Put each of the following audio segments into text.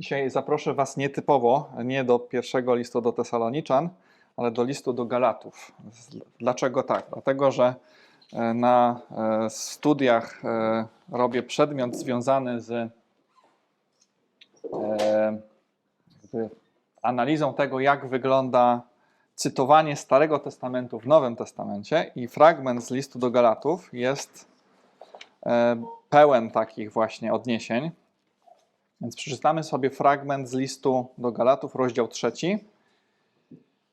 Dzisiaj zaproszę Was nietypowo, nie do pierwszego listu do Tesaloniczan, ale do listu do Galatów. Dlaczego tak? Dlatego, że e, na e, studiach e, robię przedmiot związany z analizą tego, jak wygląda cytowanie Starego Testamentu w Nowym Testamencie i fragment z listu do Galatów jest pełen takich właśnie odniesień. Więc przeczytamy sobie fragment z listu do Galatów, rozdział trzeci.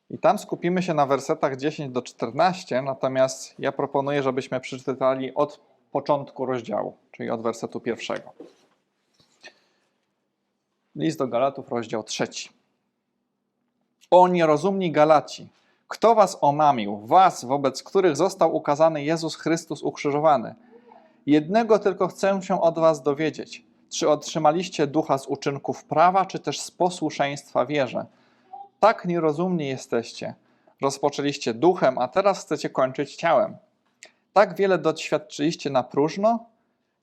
I tam skupimy się na wersetach 10 do 14, natomiast ja proponuję, żebyśmy przeczytali od początku rozdziału, czyli od wersetu pierwszego. List do Galatów, rozdział trzeci. O nierozumni Galaci, kto was omamił, was, wobec których został ukazany Jezus Chrystus ukrzyżowany? Jednego tylko chcę się od was dowiedzieć. Czy otrzymaliście ducha z uczynków prawa, czy też z posłuszeństwa wierze? Tak nierozumni jesteście. Rozpoczęliście duchem, a teraz chcecie kończyć ciałem. Tak wiele doświadczyliście na próżno?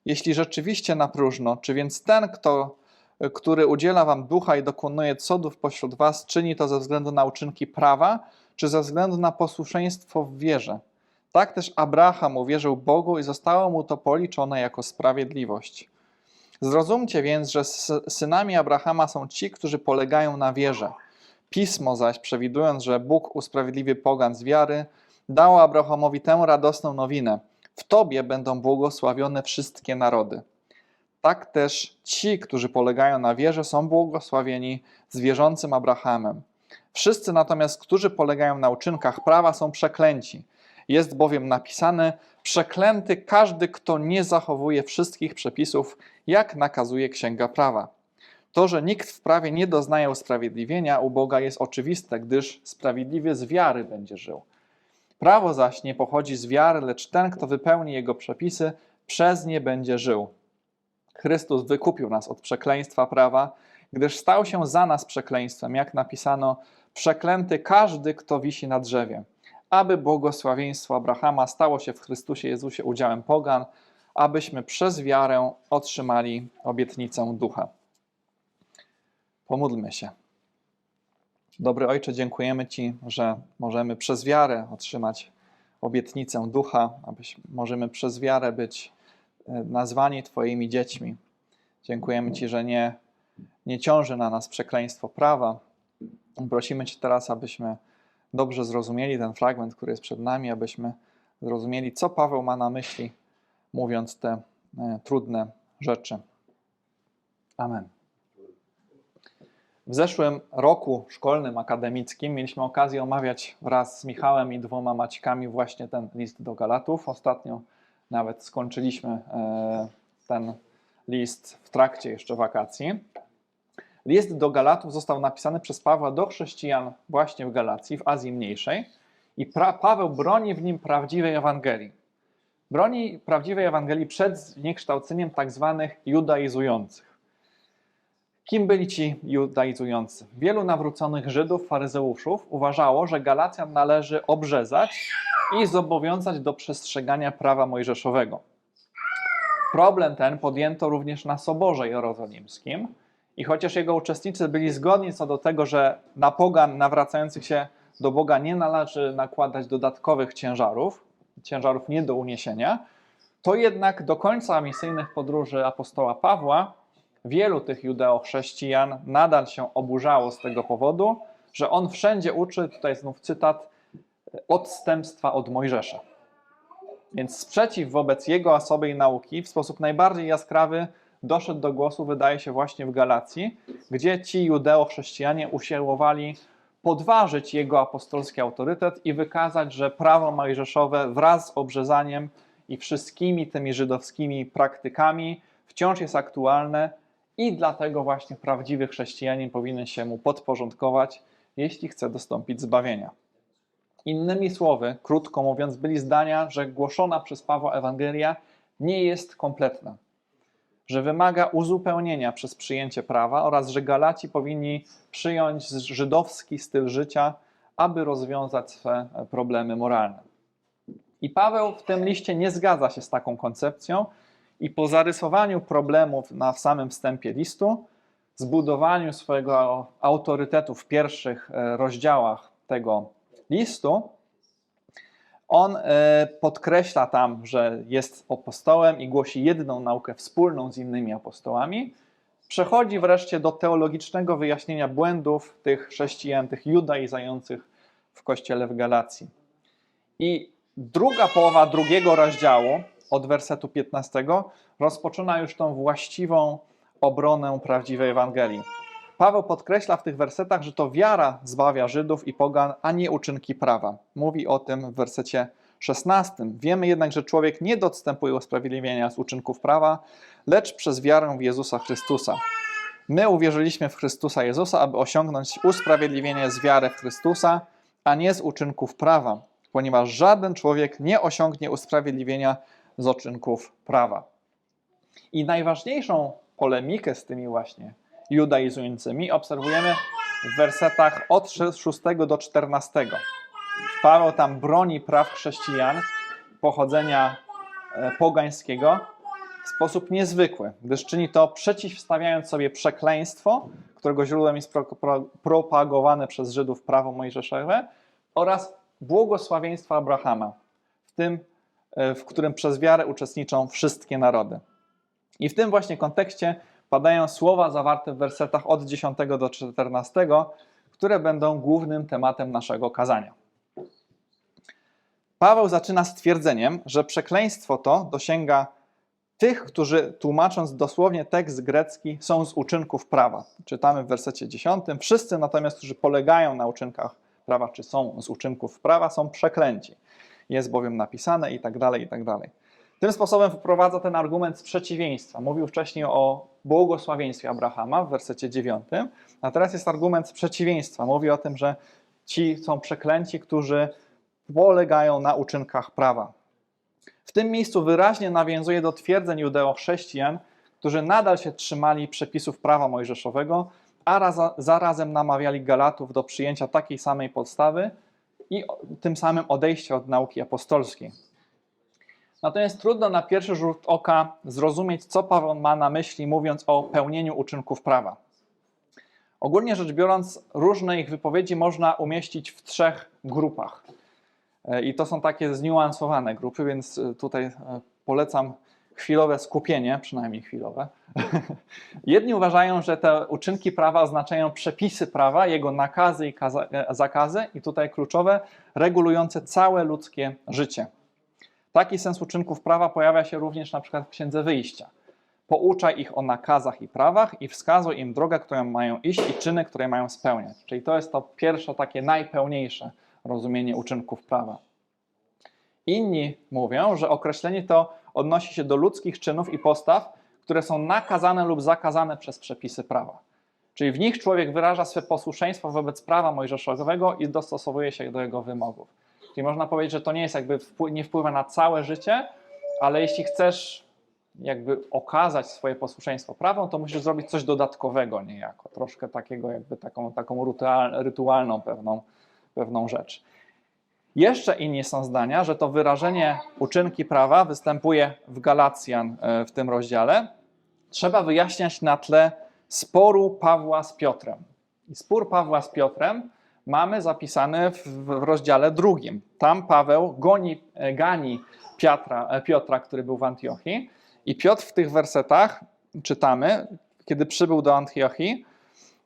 Jeśli rzeczywiście na próżno, czy więc ten, kto, który udziela wam ducha i dokonuje cudów pośród was, czyni to ze względu na uczynki prawa, czy ze względu na posłuszeństwo w wierze? Tak też Abraham uwierzył Bogu i zostało mu to policzone jako sprawiedliwość. Zrozumcie więc, że synami Abrahama są ci, którzy polegają na wierze. Pismo zaś, przewidując, że Bóg usprawiedliwi pogan z wiary, dało Abrahamowi tę radosną nowinę. W Tobie będą błogosławione wszystkie narody. Tak też ci, którzy polegają na wierze, są błogosławieni z wierzącym Abrahamem. Wszyscy natomiast, którzy polegają na uczynkach prawa, są przeklęci. Jest bowiem napisane: Przeklęty każdy, kto nie zachowuje wszystkich przepisów, jak nakazuje Księga Prawa. To, że nikt w prawie nie doznaje usprawiedliwienia u Boga jest oczywiste, gdyż sprawiedliwy z wiary będzie żył. Prawo zaś nie pochodzi z wiary, lecz ten, kto wypełni jego przepisy, przez nie będzie żył. Chrystus wykupił nas od przekleństwa prawa, gdyż stał się za nas przekleństwem, jak napisano: Przeklęty każdy, kto wisi na drzewie, aby błogosławieństwo Abrahama stało się w Chrystusie Jezusie udziałem pogan, abyśmy przez wiarę otrzymali obietnicę ducha. Pomódlmy się. Dobry Ojcze, dziękujemy Ci, że możemy przez wiarę otrzymać obietnicę ducha, abyśmy możemy przez wiarę być e, nazwani Twoimi dziećmi. Dziękujemy Ci, że nie, nie ciąży na nas przekleństwo prawa. Prosimy Cię teraz, abyśmy dobrze zrozumieli ten fragment, który jest przed nami, abyśmy zrozumieli, co Paweł ma na myśli, mówiąc te e, trudne rzeczy. Amen. W zeszłym roku szkolnym, akademickim mieliśmy okazję omawiać wraz z Michałem i dwoma Maćkami właśnie ten list do Galatów. Ostatnio nawet skończyliśmy e, ten list w trakcie jeszcze wakacji. List do Galatów został napisany przez Pawła do chrześcijan właśnie w Galacji, w Azji Mniejszej i Paweł broni w nim prawdziwej Ewangelii. Broni prawdziwej Ewangelii przed zniekształceniem tak zwanych judaizujących. Kim byli ci judaizujący? Wielu nawróconych Żydów, faryzeuszów uważało, że Galacjan należy obrzezać i zobowiązać do przestrzegania prawa mojżeszowego. Problem ten podjęto również na Soborze Jerozolimskim i chociaż jego uczestnicy byli zgodni co do tego, że na pogan nawracających się do Boga nie należy nakładać dodatkowych ciężarów, ciężarów nie do uniesienia, to jednak do końca misyjnych podróży apostoła Pawła wielu tych judeo-chrześcijan nadal się oburzało z tego powodu, że on wszędzie uczy, tutaj znów cytat, odstępstwa od Mojżesza. Więc sprzeciw wobec jego osoby i nauki w sposób najbardziej jaskrawy doszedł do głosu, wydaje się, właśnie w Galacji, gdzie ci judeo-chrześcijanie usiłowali podważyć jego apostolski autorytet i wykazać, że prawo mojżeszowe wraz z obrzezaniem i wszystkimi tymi żydowskimi praktykami wciąż jest aktualne i dlatego właśnie prawdziwy chrześcijanin powinien się mu podporządkować, jeśli chce dostąpić zbawienia. Innymi słowy, krótko mówiąc, byli zdania, że głoszona przez Pawła Ewangelia nie jest kompletna, że wymaga uzupełnienia przez przyjęcie prawa oraz że Galaci powinni przyjąć żydowski styl życia, aby rozwiązać swe problemy moralne. I Paweł w tym liście nie zgadza się z taką koncepcją i po zarysowaniu problemów na w samym wstępie listu zbudowaniu swojego autorytetu w pierwszych e, rozdziałach tego listu, on e, podkreśla tam, że jest apostołem i głosi jedną naukę wspólną z innymi apostołami. Przechodzi wreszcie do teologicznego wyjaśnienia błędów tych chrześcijan, tych judaizających w kościele w Galacji. I druga połowa drugiego rozdziału, od wersetu 15, rozpoczyna już tą właściwą obronę prawdziwej Ewangelii. Paweł podkreśla w tych wersetach, że to wiara zbawia Żydów i pogan, a nie uczynki prawa. Mówi o tym w wersecie 16. Wiemy jednak, że człowiek nie dostępuje usprawiedliwienia z uczynków prawa, lecz przez wiarę w Jezusa Chrystusa. My uwierzyliśmy w Chrystusa Jezusa, aby osiągnąć usprawiedliwienie z wiary w Chrystusa, a nie z uczynków prawa, ponieważ żaden człowiek nie osiągnie usprawiedliwienia z uczynków prawa. I najważniejszą polemikę z tymi właśnie judaizującymi obserwujemy w wersetach od 6 do 14. Paweł tam broni praw chrześcijan pochodzenia e, pogańskiego w sposób niezwykły, gdyż czyni to przeciwstawiając sobie przekleństwo, którego źródłem jest pro, pro, propagowane przez Żydów prawo mojżeszowe oraz błogosławieństwa Abrahama, w tym, e, w którym przez wiarę uczestniczą wszystkie narody. I w tym właśnie kontekście padają słowa zawarte w wersetach od 10 do 14, które będą głównym tematem naszego kazania. Paweł zaczyna stwierdzeniem, że przekleństwo to dosięga tych, którzy tłumacząc dosłownie tekst grecki, są z uczynków prawa. Czytamy w wersecie 10. Wszyscy natomiast, którzy polegają na uczynkach prawa, czy są z uczynków prawa, są przeklęci. Jest bowiem napisane i tak dalej, i tak dalej. Tym sposobem wprowadza ten argument z przeciwieństwa. Mówił wcześniej o błogosławieństwie Abrahama w wersecie 9, a teraz jest argument z przeciwieństwa. Mówi o tym, że ci są przeklęci, którzy polegają na uczynkach prawa. W tym miejscu wyraźnie nawiązuje do twierdzeń judeo-chrześcijan, którzy nadal się trzymali przepisów prawa mojżeszowego, a raz, zarazem namawiali Galatów do przyjęcia takiej samej podstawy i tym samym odejścia od nauki apostolskiej. Natomiast trudno na pierwszy rzut oka zrozumieć, co Paweł ma na myśli, mówiąc o pełnieniu uczynków prawa. Ogólnie rzecz biorąc, różne ich wypowiedzi można umieścić w trzech grupach. E, I to są takie zniuansowane grupy, więc e, tutaj e, polecam chwilowe skupienie, przynajmniej chwilowe. Jedni uważają, że te uczynki prawa oznaczają przepisy prawa, jego nakazy i zakazy, i tutaj kluczowe, regulujące całe ludzkie życie. Taki sens uczynków prawa pojawia się również na przykład w Księdze Wyjścia. Pouczaj ich o nakazach i prawach i wskazuj im drogę, którą mają iść i czyny, które mają spełniać. Czyli to jest to pierwsze, takie najpełniejsze rozumienie uczynków prawa. Inni mówią, że określenie to odnosi się do ludzkich czynów i postaw, które są nakazane lub zakazane przez przepisy prawa. Czyli w nich człowiek wyraża swe posłuszeństwo wobec prawa mojżeszowego i dostosowuje się do jego wymogów. Czyli można powiedzieć, że to nie jest jakby nie wpływa na całe życie, ale jeśli chcesz jakby okazać swoje posłuszeństwo prawom, to musisz zrobić coś dodatkowego niejako, troszkę takiego jakby taką, taką rytualną pewną, pewną rzecz. Jeszcze inni są zdania, że to wyrażenie uczynki prawa występuje w Galacjan e, w tym rozdziale. Trzeba wyjaśniać na tle sporu Pawła z Piotrem. I spór Pawła z Piotrem mamy zapisane w rozdziale drugim. Tam Paweł goni, e, gani Piotra, e, Piotra, który był w Antiochii. I Piotr w tych wersetach czytamy, kiedy przybył do Antiochii,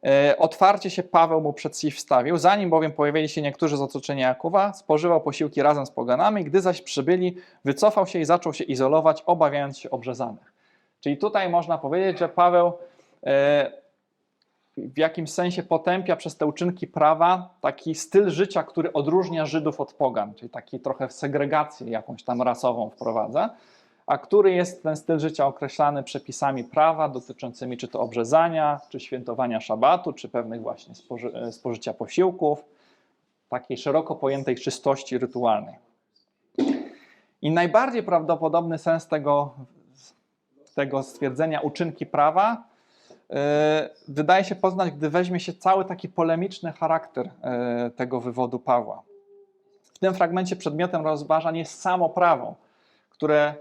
e, otwarcie się Paweł mu przeciwstawił, zanim bowiem pojawili się niektórzy z otoczenia Jakuba, spożywał posiłki razem z poganami, gdy zaś przybyli, wycofał się i zaczął się izolować, obawiając się obrzezanych. Czyli tutaj można powiedzieć, że Paweł w jakimś sensie potępia przez te uczynki prawa taki styl życia, który odróżnia Żydów od pogan, czyli taki trochę segregację jakąś tam rasową wprowadza, a który jest ten styl życia określany przepisami prawa dotyczącymi czy to obrzezania, czy świętowania szabatu, czy pewnych właśnie spoży spożycia posiłków, takiej szeroko pojętej czystości rytualnej. I najbardziej prawdopodobny sens tego, tego stwierdzenia uczynki prawa wydaje się poznać, gdy weźmie się cały taki polemiczny charakter e, tego wywodu Pawła. W tym fragmencie przedmiotem rozważań jest samo prawo, które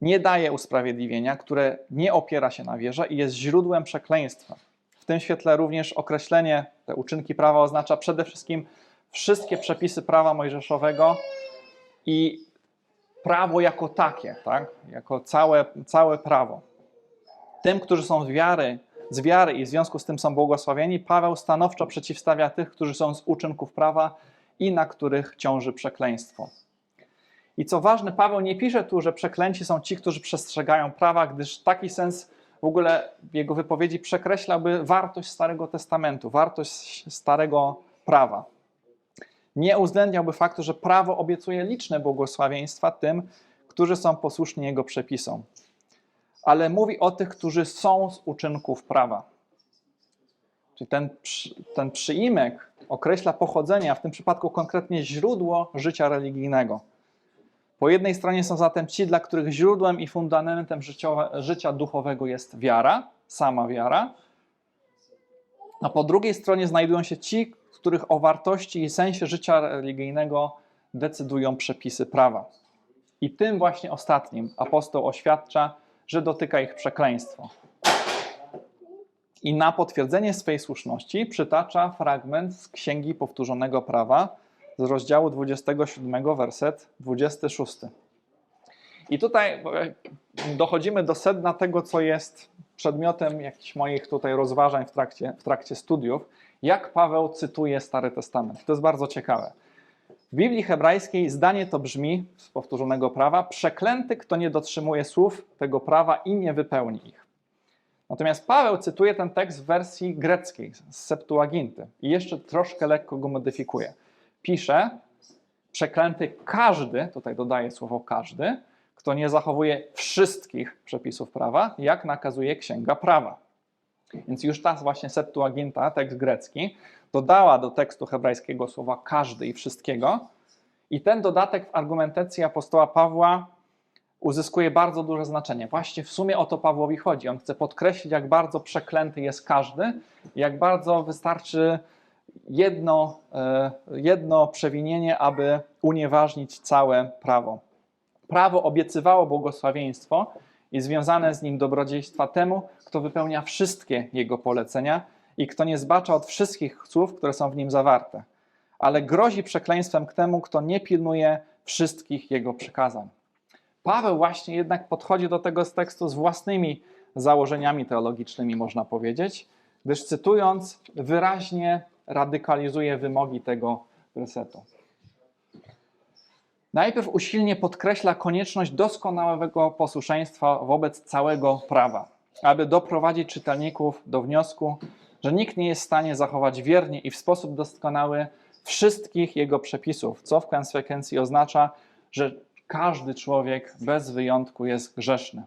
nie daje usprawiedliwienia, które nie opiera się na wierze i jest źródłem przekleństwa. w tym świetle również określenie te uczynki prawa oznacza przede wszystkim wszystkie przepisy prawa mojżeszowego i prawo jako takie, tak? jako całe, całe prawo. Tym, którzy są z wiary, z wiary i w związku z tym są błogosławieni, Paweł stanowczo przeciwstawia tych, którzy są z uczynków prawa i na których ciąży przekleństwo. I co ważne, Paweł nie pisze tu, że przeklęci są ci, którzy przestrzegają prawa, gdyż taki sens w ogóle jego wypowiedzi przekreślałby wartość Starego Testamentu, wartość Starego Prawa. Nie uwzględniałby faktu, że prawo obiecuje liczne błogosławieństwa tym, którzy są posłuszni jego przepisom. Ale mówi o tych, którzy są z uczynków prawa. Czyli ten, ten przyimek określa pochodzenie, a w tym przypadku konkretnie źródło życia religijnego. Po jednej stronie są zatem ci, dla których źródłem i fundamentem życiowe, życia duchowego jest wiara, sama wiara, a po drugiej stronie znajdują się ci, których o wartości i sensie życia religijnego decydują przepisy prawa. I tym właśnie ostatnim apostoł oświadcza, że dotyka ich przekleństwo. I na potwierdzenie swej słuszności przytacza fragment z Księgi Powtórzonego Prawa z rozdziału 27, werset 26. I tutaj dochodzimy do sedna tego, co jest przedmiotem jakichś moich tutaj rozważań w trakcie, w trakcie studiów, jak Paweł cytuje Stary Testament. To jest bardzo ciekawe. W Biblii hebrajskiej zdanie to brzmi z powtórzonego prawa: Przeklęty, kto nie dotrzymuje słów tego prawa i nie wypełni ich. Natomiast Paweł cytuje ten tekst w wersji greckiej, z Septuaginty, i jeszcze troszkę lekko go modyfikuje. Pisze: Przeklęty każdy, tutaj dodaje słowo każdy, kto nie zachowuje wszystkich przepisów prawa, jak nakazuje Księga Prawa. Więc już ta właśnie Septuaginta, tekst grecki, dodała do tekstu hebrajskiego słowa każdy i wszystkiego. I ten dodatek w argumentacji apostoła Pawła uzyskuje bardzo duże znaczenie. Właśnie w sumie o to Pawłowi chodzi. On chce podkreślić, jak bardzo przeklęty jest każdy, jak bardzo wystarczy jedno, e, jedno przewinienie, aby unieważnić całe prawo. Prawo obiecywało błogosławieństwo i związane z nim dobrodziejstwa temu, kto wypełnia wszystkie jego polecenia i kto nie zbacza od wszystkich słów, które są w nim zawarte, ale grozi przekleństwem k temu, kto nie pilnuje wszystkich jego przykazań. Paweł właśnie jednak podchodzi do tego z tekstu z własnymi założeniami teologicznymi, można powiedzieć, gdyż cytując, wyraźnie radykalizuje wymogi tego wersetu. Najpierw usilnie podkreśla konieczność doskonałego posłuszeństwa wobec całego prawa, aby doprowadzić czytelników do wniosku, że nikt nie jest w stanie zachować wiernie i w sposób doskonały wszystkich jego przepisów, co w konsekwencji oznacza, że każdy człowiek bez wyjątku jest grzeszny.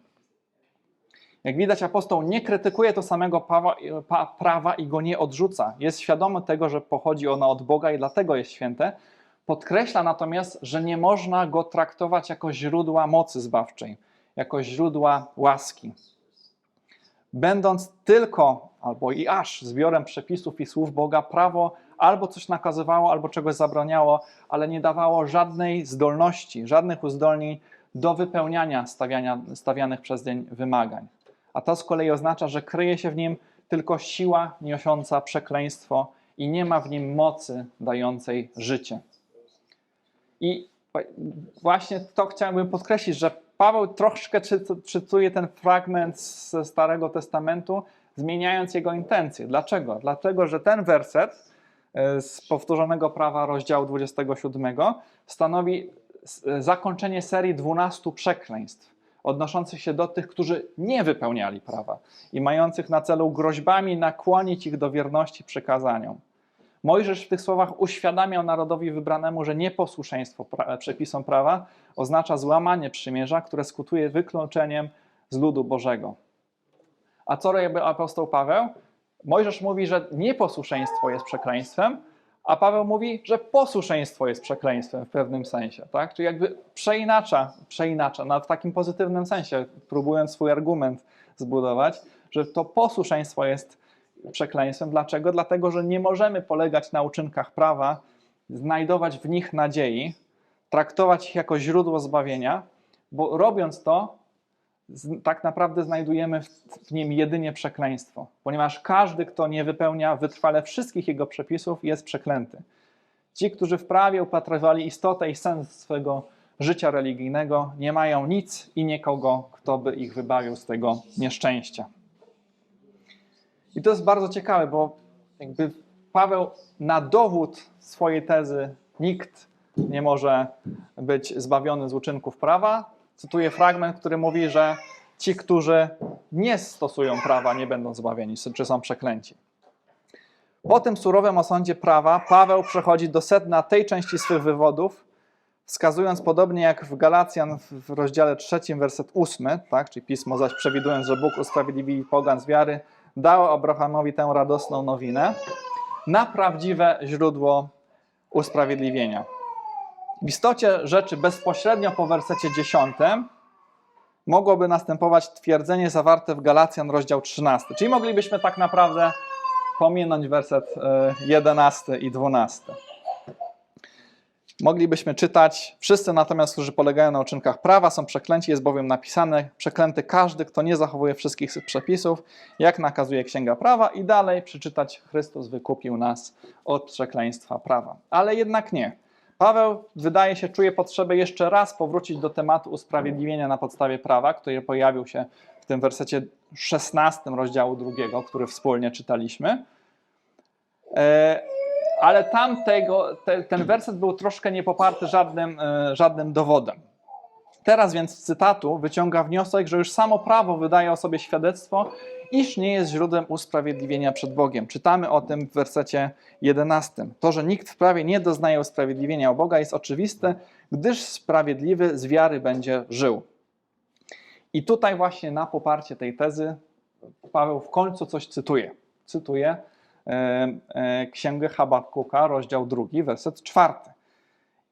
Jak widać, apostoł nie krytykuje to samego prawa, i go nie odrzuca. Jest świadomy tego, że pochodzi ono od Boga i dlatego jest święte. Podkreśla natomiast, że nie można go traktować jako źródła mocy zbawczej, jako źródła łaski. Będąc tylko albo i aż zbiorem przepisów i słów Boga, prawo albo coś nakazywało, albo czegoś zabraniało, ale nie dawało żadnej zdolności, żadnych uzdolnień do wypełniania stawiania, stawianych przez dzień wymagań. A to z kolei oznacza, że kryje się w nim tylko siła niosąca przekleństwo i nie ma w nim mocy dającej życie. I właśnie to chciałbym podkreślić, że Paweł troszkę czytuje ten fragment ze Starego Testamentu, zmieniając jego intencje. Dlaczego? Dlatego, że ten werset e, z powtórzonego prawa rozdziału 27 stanowi zakończenie serii 12 przekleństw odnoszących się do tych, którzy nie wypełniali prawa i mających na celu groźbami nakłonić ich do wierności przekazaniom. Mojżesz w tych słowach uświadamiał narodowi wybranemu, że nieposłuszeństwo pra przepisom prawa oznacza złamanie przymierza, które skutuje wykluczeniem z ludu Bożego. A co robi apostoł Paweł? Mojżesz mówi, że nieposłuszeństwo jest przekleństwem, a Paweł mówi, że posłuszeństwo jest przekleństwem w pewnym sensie. Tak? Czyli jakby przeinacza, przeinacza no w takim pozytywnym sensie, próbując swój argument zbudować, że to posłuszeństwo jest przekleństwem. Dlaczego? Dlatego, że nie możemy polegać na uczynkach prawa, znajdować w nich nadziei, traktować ich jako źródło zbawienia, bo robiąc to, tak naprawdę znajdujemy w nim jedynie przekleństwo, ponieważ każdy, kto nie wypełnia wytrwale wszystkich jego przepisów, jest przeklęty. Ci, którzy w prawie upatrywali istotę i sens swego życia religijnego, nie mają nic i nikogo, kto by ich wybawił z tego nieszczęścia. I to jest bardzo ciekawe, bo jakby Paweł na dowód swojej tezy nikt nie może być zbawiony z uczynków prawa. Cytuję fragment, który mówi, że ci, którzy nie stosują prawa, nie będą zbawieni, czy są przeklęci. Po tym surowym osądzie prawa Paweł przechodzi do sedna tej części swych wywodów, wskazując podobnie jak w Galacjan w rozdziale 3, werset 8, tak, czyli pismo zaś przewidując, że Bóg usprawiedliwi pogan z wiary, dał Abrahamowi tę radosną nowinę, na prawdziwe źródło usprawiedliwienia. W istocie rzeczy bezpośrednio po wersecie 10 mogłoby następować twierdzenie zawarte w Galacjan rozdział 13. Czyli moglibyśmy tak naprawdę pominąć werset e, 11 i 12. Moglibyśmy czytać, wszyscy natomiast, którzy polegają na uczynkach prawa, są przeklęci, jest bowiem napisane, przeklęty każdy, kto nie zachowuje wszystkich przepisów, jak nakazuje Księga Prawa i dalej przeczytać, Chrystus wykupił nas od przekleństwa prawa. Ale jednak nie. Paweł wydaje się, czuje potrzebę jeszcze raz powrócić do tematu usprawiedliwienia na podstawie prawa, który pojawił się w tym wersecie 16 rozdziału drugiego, który wspólnie czytaliśmy. E, ale tam tego, te, ten werset był troszkę niepoparty żadnym, e, żadnym dowodem. Teraz więc z cytatu wyciąga wniosek, że już samo prawo wydaje o sobie świadectwo, iż nie jest źródłem usprawiedliwienia przed Bogiem. Czytamy o tym w wersecie 11. To, że nikt w prawie nie doznaje usprawiedliwienia u Boga jest oczywiste, gdyż sprawiedliwy z wiary będzie żył. I tutaj właśnie na poparcie tej tezy Paweł w końcu coś cytuje. Cytuje Księgę Habakkuka, rozdział drugi, werset czwarty.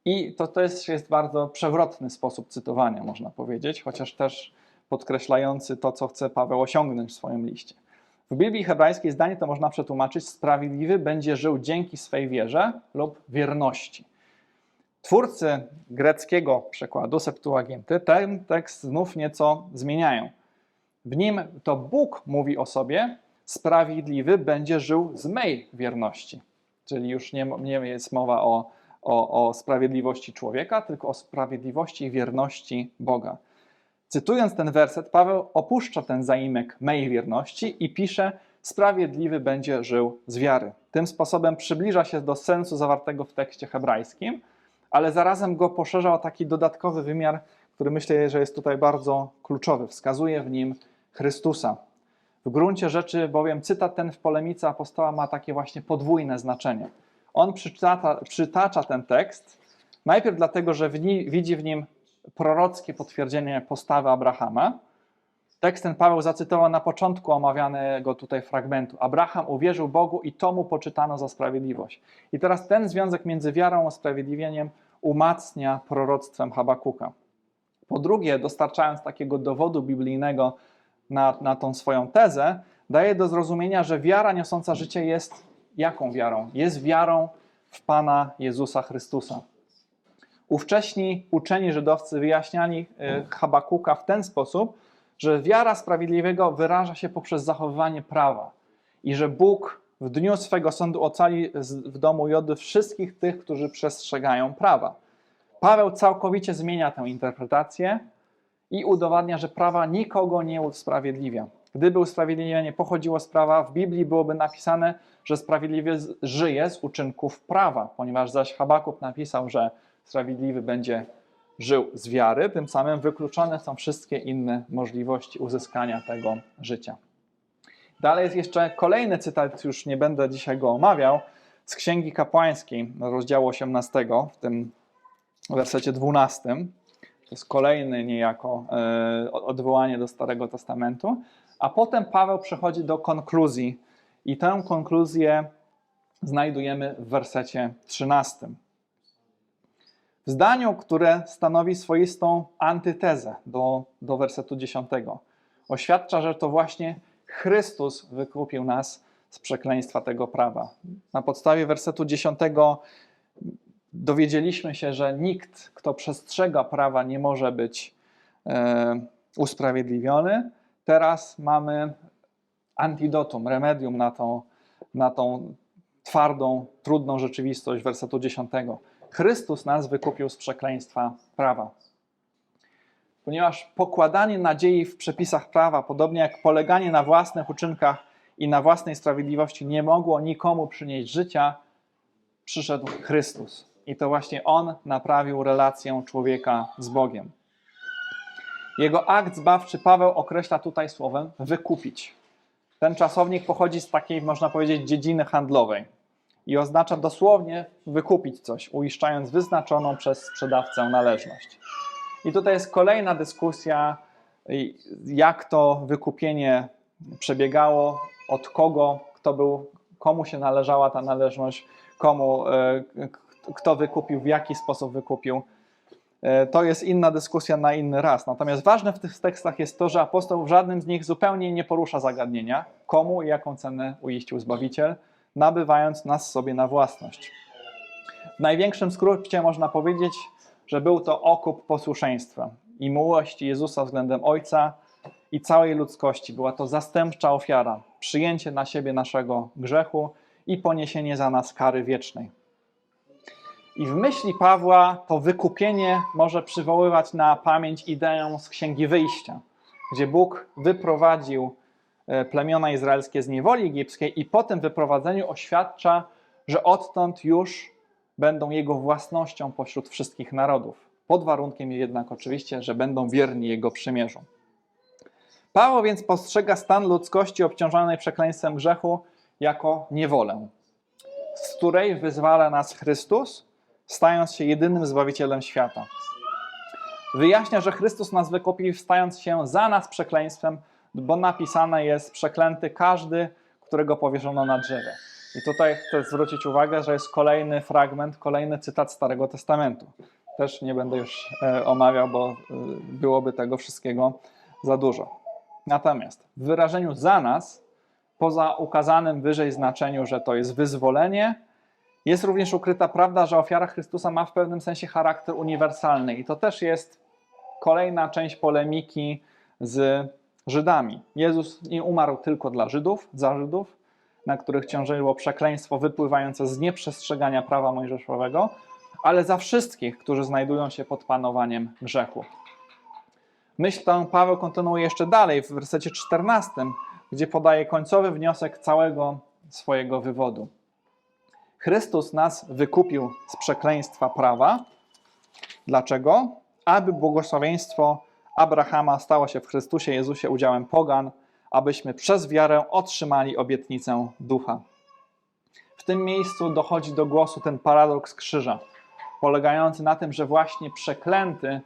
I to też jest bardzo przewrotny sposób cytowania, można powiedzieć, chociaż też podkreślający to, co chce Paweł osiągnąć w swoim liście. W Biblii hebrajskiej zdanie to można przetłumaczyć: Sprawiedliwy będzie żył dzięki swej wierze lub wierności. Twórcy greckiego przekładu Septuaginty ten tekst znów nieco zmieniają. W nim to Bóg mówi o sobie: Sprawiedliwy będzie żył z mej wierności. Czyli już nie, nie jest mowa o, o, o sprawiedliwości człowieka, tylko o sprawiedliwości i wierności Boga. Cytując ten werset, Paweł opuszcza ten zaimek mej wierności i pisze: Sprawiedliwy będzie żył z wiary. Tym sposobem przybliża się do sensu zawartego w tekście hebrajskim, ale zarazem go poszerza o taki dodatkowy wymiar, który myślę, że jest tutaj bardzo kluczowy. Wskazuje w nim Chrystusa. W gruncie rzeczy bowiem cytat ten w polemice apostoła ma takie właśnie podwójne znaczenie. On przytacza, przytacza ten tekst najpierw dlatego, że w ni, widzi w nim prorockie potwierdzenie postawy Abrahama. Tekst ten Paweł zacytował na początku omawianego tutaj fragmentu. Abraham uwierzył Bogu i to mu poczytano za sprawiedliwość. I teraz ten związek między wiarą a sprawiedliwieniem umacnia proroctwem Habakuka. Po drugie, dostarczając takiego dowodu biblijnego na, na tą swoją tezę, daje do zrozumienia, że wiara niosąca życie jest jaką wiarą? Jest wiarą w Pana Jezusa Chrystusa. Ówcześni uczeni żydowcy wyjaśniali y, Habakuka w ten sposób, że wiara sprawiedliwego wyraża się poprzez zachowywanie prawa i że Bóg w dniu swego sądu ocali w domu Jody wszystkich tych, którzy przestrzegają prawa. Paweł całkowicie zmienia tę interpretację i udowadnia, że prawa nikogo nie usprawiedliwia. Gdyby usprawiedliwienie pochodziło z prawa, w Biblii byłoby napisane, że sprawiedliwy żyje z uczynków prawa, ponieważ zaś Habakuk napisał, że sprawiedliwy będzie żył z wiary, tym samym wykluczone są wszystkie inne możliwości uzyskania tego życia. Dalej jest jeszcze kolejny cytat, już nie będę dzisiaj go omawiał, z Księgi Kapłańskiej, rozdziału 18, w tym wersecie 12. To jest kolejny niejako e, odwołanie do Starego Testamentu. A potem Paweł przechodzi do konkluzji i tę konkluzję znajdujemy w wersecie 13. W zdaniu, które stanowi swoistą antytezę do, do wersetu 10, oświadcza, że to właśnie Chrystus wykupił nas z przekleństwa tego prawa. Na podstawie wersetu 10 dowiedzieliśmy się, że nikt, kto przestrzega prawa, nie może być, e, usprawiedliwiony. Teraz mamy antidotum, remedium na tą, na tą twardą, trudną rzeczywistość wersetu 10. Chrystus nas wykupił z przekleństwa prawa. Ponieważ pokładanie nadziei w przepisach prawa, podobnie jak poleganie na własnych uczynkach i na własnej sprawiedliwości, nie mogło nikomu przynieść życia, przyszedł Chrystus. I to właśnie On naprawił relację człowieka z Bogiem. Jego akt zbawczy Paweł określa tutaj słowem wykupić. Ten czasownik pochodzi z takiej, można powiedzieć, dziedziny handlowej i oznacza dosłownie wykupić coś, uiszczając wyznaczoną przez sprzedawcę należność. I tutaj jest kolejna dyskusja, jak to wykupienie przebiegało, od kogo, kto był, komu się należała ta należność, komu, e, kto wykupił, w jaki sposób wykupił. E, to jest inna dyskusja na inny raz. Natomiast ważne w tych tekstach jest to, że apostoł w żadnym z nich zupełnie nie porusza zagadnienia, komu i jaką cenę uiścił Zbawiciel, nabywając nas sobie na własność. W największym skrócie można powiedzieć, że był to okup posłuszeństwa i miłości Jezusa względem Ojca i całej ludzkości. Była to zastępcza ofiara, przyjęcie na siebie naszego grzechu i poniesienie za nas kary wiecznej. I w myśli Pawła to wykupienie może przywoływać na pamięć ideę z Księgi Wyjścia, gdzie Bóg wyprowadził e, plemiona izraelskie z niewoli egipskiej i po tym wyprowadzeniu oświadcza, że odtąd już będą jego własnością pośród wszystkich narodów. Pod warunkiem jednak oczywiście, że będą wierni jego przymierzu. Paweł więc postrzega stan ludzkości obciążonej przekleństwem grzechu jako niewolę, z której wyzwala nas Chrystus, stając się jedynym Zbawicielem świata. Wyjaśnia, że Chrystus nas wykupił, stając się za nas przekleństwem, bo napisane jest przeklęty każdy, którego powieszono na drzewie. I tutaj chcę zwrócić uwagę, że jest kolejny fragment, kolejny cytat Starego Testamentu. Też nie będę już e, omawiał, bo e, byłoby tego wszystkiego za dużo. Natomiast w wyrażeniu za nas, poza ukazanym wyżej znaczeniu, że to jest wyzwolenie, jest również ukryta prawda, że ofiara Chrystusa ma w pewnym sensie charakter uniwersalny. I to też jest kolejna część polemiki z Żydami. Jezus nie umarł tylko dla Żydów, za Żydów, na których ciążyło przekleństwo wypływające z nieprzestrzegania prawa mojżeszowego, ale za wszystkich, którzy znajdują się pod panowaniem grzechu. Myśl tę Paweł kontynuuje jeszcze dalej w wersecie 14, gdzie podaje końcowy wniosek całego swojego wywodu. Chrystus nas wykupił z przekleństwa prawa. Dlaczego? Aby błogosławieństwo Abrahama stało się w Chrystusie Jezusie udziałem pogan, abyśmy przez wiarę otrzymali obietnicę ducha. W tym miejscu dochodzi do głosu ten paradoks krzyża, polegający na tym, że właśnie przeklęty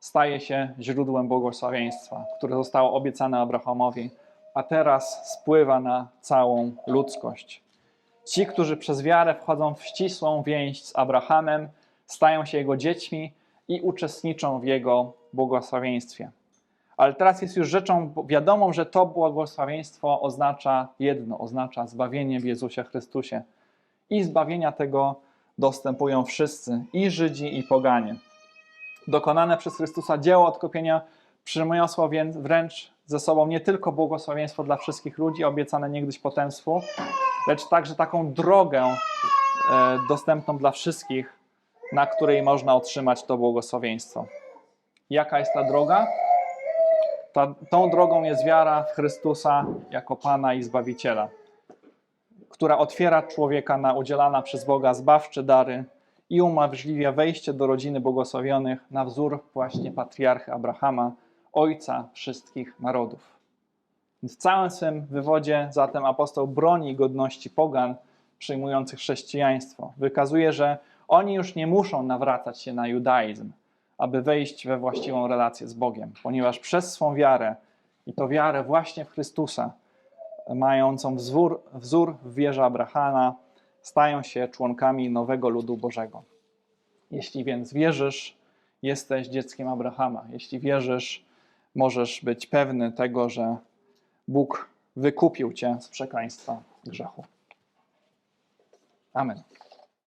staje się źródłem błogosławieństwa, które zostało obiecane Abrahamowi, a teraz spływa na całą ludzkość. Ci, którzy przez wiarę wchodzą w ścisłą więź z Abrahamem, stają się jego dziećmi i uczestniczą w jego błogosławieństwie. Ale teraz jest już rzeczą wiadomą, że to błogosławieństwo oznacza jedno, oznacza zbawienie w Jezusie Chrystusie. I zbawienia tego dostępują wszyscy, i Żydzi, i poganie. Dokonane przez Chrystusa dzieło odkupienia przyniosło więc wręcz ze sobą nie tylko błogosławieństwo dla wszystkich ludzi, obiecane niegdyś potęstwu, lecz także taką drogę e, dostępną dla wszystkich, na której można otrzymać to błogosławieństwo. Jaka jest ta droga? Ta, tą drogą jest wiara w Chrystusa jako Pana i Zbawiciela, która otwiera człowieka na udzielana przez Boga zbawcze dary i umożliwia wejście do rodziny błogosławionych na wzór właśnie patriarchy Abrahama, ojca wszystkich narodów. W całym swym wywodzie zatem apostoł broni godności pogan przyjmujących chrześcijaństwo. Wykazuje, że oni już nie muszą nawracać się na judaizm, aby wejść we właściwą relację z Bogiem, ponieważ przez swą wiarę, i to wiarę właśnie w Chrystusa, mającą wzór, wzór w wierze Abrahama, stają się członkami nowego ludu Bożego. Jeśli więc wierzysz, jesteś dzieckiem Abrahama. Jeśli wierzysz, możesz być pewny tego, że Bóg wykupił cię z przekleństwa grzechu. Amen.